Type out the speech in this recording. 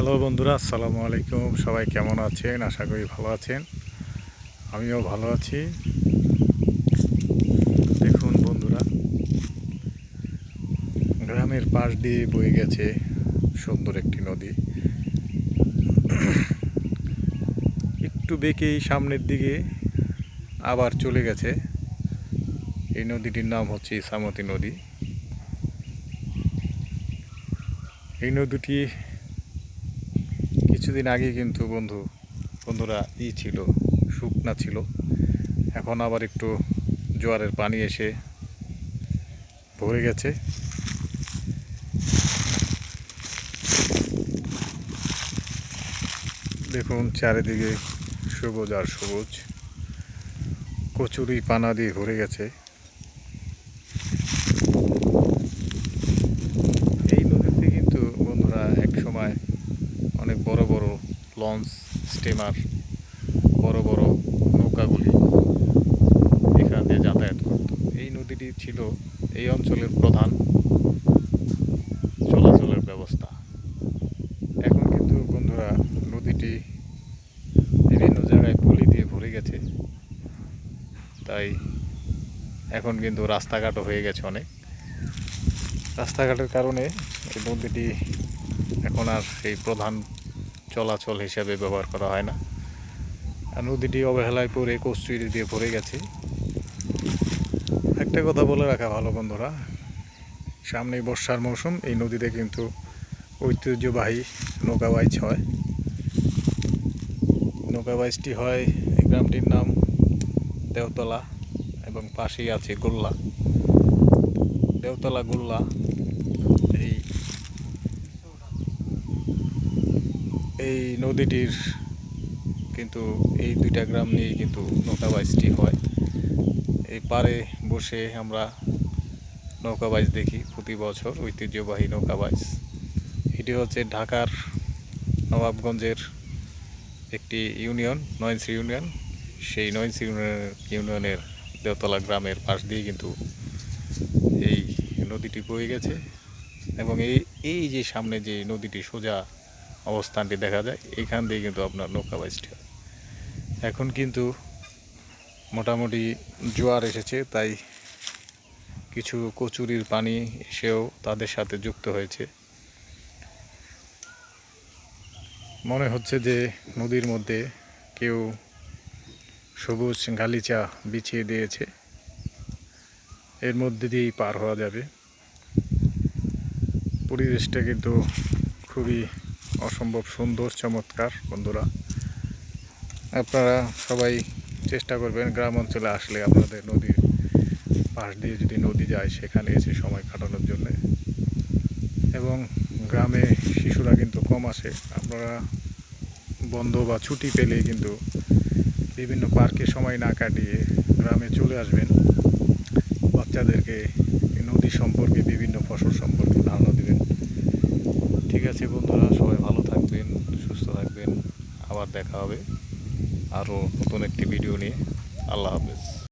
Hello বন্ধুরা, আসসালামু আলাইকুম। সবাই কেমন আছেন? আশা করি ভালো আছেন। আমিও ভালো আছি। দেখুন বন্ধুরা, গ্রামের পাশ দিয়ে বয়ে গেছে সুন্দর একটি নদী। একটু বেঁকেই সামনের দিকে আবার চলে গেছে। এই নদীটির নাম হচ্ছে ইসামতি নদী। এই নদীটি কিছুদিন আগে কিন্তু বন্ধু, বন্ধুরা ই ছিল, শুকনা ছিল। এখন আবার একটু জোয়ারের পানি এসে ভরে গেছে। দেখুন, চারিদিকে সবুজ আর সবুজ। কচুরি পানা দিয়ে ভরে গেছে এই নদীতে কিন্তু বন্ধুরা এক সময় অনেক বড় বড় লঞ্চ স্টিমার বড় বড় নৌকাগুলি এখান দিয়ে যাতায়াত করত। এই নদীটি ছিল এই অঞ্চলের প্রধান চলাচলের ব্যবস্থা। এখন কিন্তু বন্ধুরা নদীটি বিভিন্ন জায়গায় পলি দিয়ে ভরে গেছে। তাই এখন কিন্তু রাস্তাঘাটও হয়ে গেছে অনেক। রাস্তাঘাটের কারণে এই নদীটি এখন আর সেই প্রধান চলাচল হিসাবে ব্যবহার করা হয় না। আর নদীটি অবহেলায় পড়ে কস্তুরি দিয়ে পড়ে গেছে। একটা কথা বলে রাখা ভালো, বন্ধুরা। সামনেই বর্ষার মৌসুম, এই নদীতে কিন্তু ঐতিহ্যবাহী নৌকা বাইচ হয়। নৌকা বাইচটি হয় এই গ্রামটির নাম দেওতলা এবং পাশেই আছে গোল্লা। দেওতলা, গোল্লা, এই এই নদীটির কিন্তু এই দুইটা গ্রাম নিয়ে কিন্তু নৌকা বাইচটি হয়। এই পারে বসে আমরা নৌকা বাইচ দেখি প্রতি বছর, ঐতিহ্যবাহী নৌকা বাইচ এটি হচ্ছে ঢাকার নবাবগঞ্জের একটি ইউনিয়ন নয়নসি ইউনিয়ন। সেই নয়নসি ইউনিয়নের ইউনিয়নের দেওতলা গ্রামের পাশ দিয়ে কিন্তু এই নদীটি বয়ে গেছে। এবং এই এই যে সামনে যে নদীটি সোজা অবস্থানটি দেখা যায়, এখান দিয়ে কিন্তু আপনার নৌকা বাইচটি হয়। এখন কিন্তু মোটামুটি জোয়ার এসেছে, তাই কিছু কচুরির পানি এসেও তাদের সাথে যুক্ত হয়েছে। মনে হচ্ছে যে নদীর মধ্যে কেউ সবুজ গালিচা বিছিয়ে দিয়েছে। এর মধ্যে দিয়েই পার হওয়া যাবে। পরিবেশটা কিন্তু খুবই অসম্ভব সুন্দর, চমৎকার বন্ধুরা। আপনারা সবাই চেষ্টা করবেন গ্রাম অঞ্চলে আসলে আপনাদের নদীর পাশ দিয়ে যদি নদী যায়, সেখানে এসে সময় কাটানোর জন্য। এবং গ্রামে শিশুরা কিন্তু কম আসে। আপনারা বন্ধ বা ছুটি পেলে কিন্তু বিভিন্ন পার্কে সময় না কাটিয়ে গ্রামে চলে আসবেন। বাচ্চাদেরকে নদী সম্পর্কে, বিভিন্ন ফসল সম্পর্কে ধারণা দেবেন। ঠিক আছে বন্ধুরা, সবাই ভালো থাকবেন, সুস্থ থাকবেন। আবার দেখা হবে আরও নতুন একটি ভিডিও নিয়ে। আল্লাহ হাফেজ।